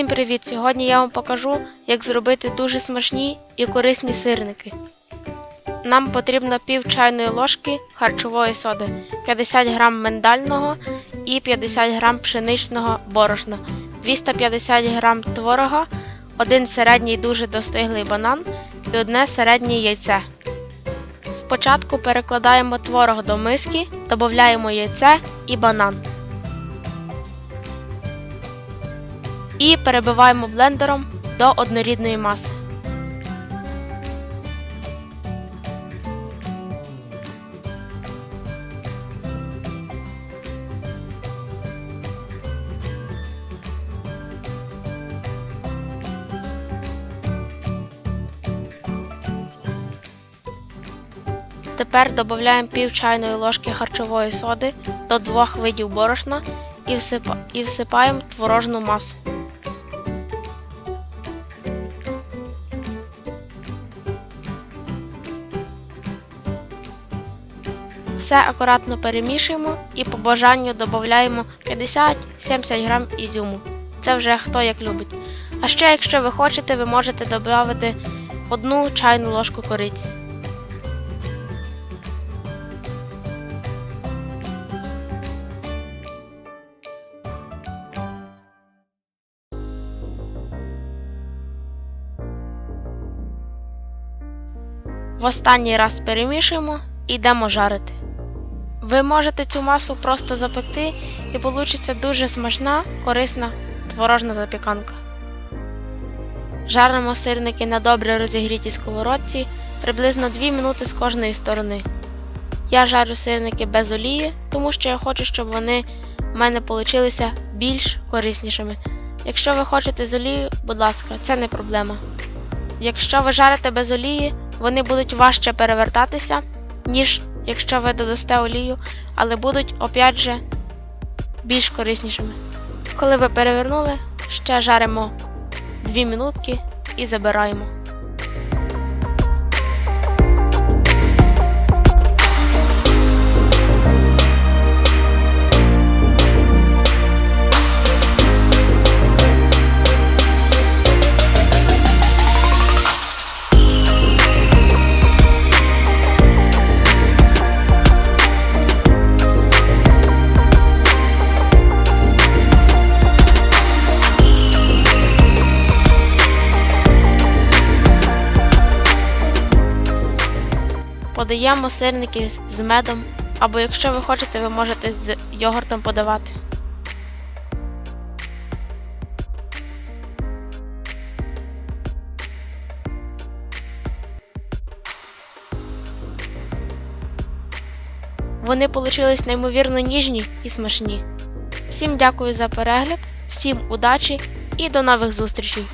Всім привіт! Сьогодні я вам покажу, як зробити дуже смачні і корисні сирники. Нам потрібно пів чайної ложки харчової соди, 50 г миндального і 50 г пшеничного борошна, 250 г творога, один середній дуже достиглий банан і одне середнє яйце. Спочатку перекладаємо творог до миски, додаємо яйце і банан. І перебиваємо блендером до однорідної маси. Тепер додаємо пів чайної ложки харчової соди до двох видів борошна і, всипаємо творожну масу. Все акуратно перемішуємо і по бажанню додаємо 50-70 грам ізюму. Це вже хто як любить. А ще, якщо ви хочете, ви можете додати одну чайну ложку кориці. В останній раз перемішуємо і йдемо жарити. Ви можете цю масу просто запекти і вийде дуже смачна, корисна творожна запіканка. Жаримо сирники на добре розігрітій сковородці приблизно 2 минути з кожної сторони. Я жарю сирники без олії, тому що я хочу, щоб вони в мене получилися більш кориснішими. Якщо ви хочете з олією, будь ласка, це не проблема. Якщо ви жарите без олії, вони будуть важче перевертатися, ніж якщо ви додасте олію, але будуть опять же більш кориснішими. Коли ви перевернули, ще жаримо 2 минутки і забираємо. Подаємо сирники з медом, або якщо ви хочете, ви можете з йогуртом подавати. Вони получились неймовірно ніжні і смачні. Всім дякую за перегляд, всім удачі і до нових зустрічей!